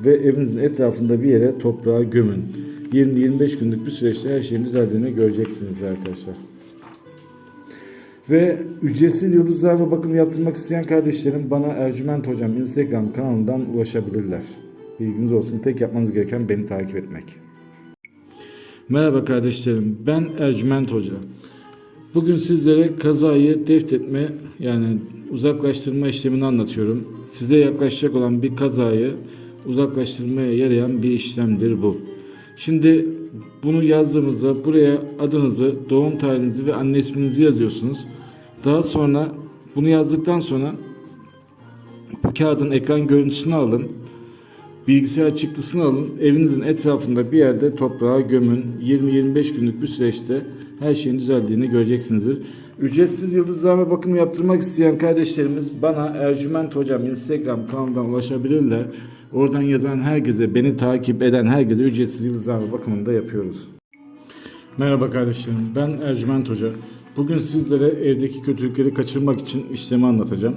ve evinizin etrafında bir yere toprağa gömün. 20-25 günlük bir süreçte her şeyin düzeldiğini göreceksiniz arkadaşlar. Ve ücretsiz yıldızlarla bakım yaptırmak isteyen kardeşlerim bana Ercüment Hocam Instagram kanalından ulaşabilirler. Bilginiz olsun tek yapmanız gereken beni takip etmek. Merhaba kardeşlerim ben Ercüment Hoca. Bugün sizlere kazayı deftetme yani uzaklaştırma işlemini anlatıyorum. Size yaklaşacak olan bir kazayı uzaklaştırmaya yarayan bir işlemdir bu. Şimdi bunu yazdığımızda buraya adınızı, doğum tarihinizi ve anne isminizi yazıyorsunuz. Daha sonra bunu yazdıktan sonra bu kağıdın ekran görüntüsünü alın. Bilgisayar çıktısını alın. Evinizin etrafında bir yerde toprağa gömün. 20-25 günlük bir süreçte her şeyin düzeldiğini göreceksinizdir. Ücretsiz yıldızlama bakımı yaptırmak isteyen kardeşlerimiz bana Ercüment Hocam Instagram kanalından ulaşabilirler. Oradan yazan herkese, beni takip eden herkese ücretsiz yıldızlama bakımını da yapıyoruz. Merhaba kardeşlerim, ben Ercüment Hoca. Bugün sizlere evdeki kötülükleri kaçırmak için işlemi anlatacağım.